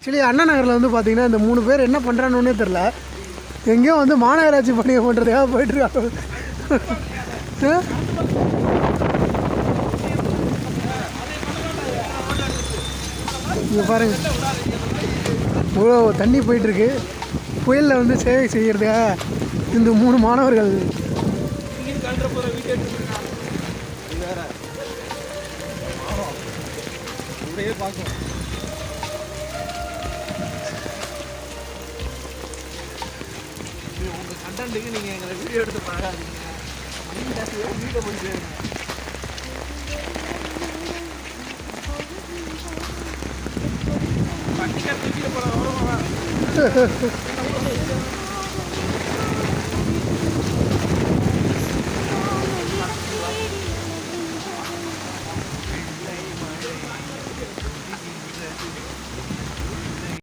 Actually அண்ணா நகரில் வந்து பார்த்தீங்கன்னா இந்த மூணு பேர் என்ன பண்ணுறானுன்னே தெரில எங்கேயோ வந்து மாநகராட்சி பணியை பண்ணுறதுக்காக போயிட்டுருக்காங்க. இங்கே பாருங்க. இவ்வளோ தண்ணி போயிட்டுருக்கு. புயலில் வந்து சேவை செய்கிறதுக்காக இந்த மூணு மாணவர்கள். உங்கள் கண்டென்ட்டுக்கு நீங்கள் எங்களை வீடியோ எடுத்து பழகாதீங்க வீடியோ போய் சேருங்க வண்டிக்கார வீடியோ படம் வரும்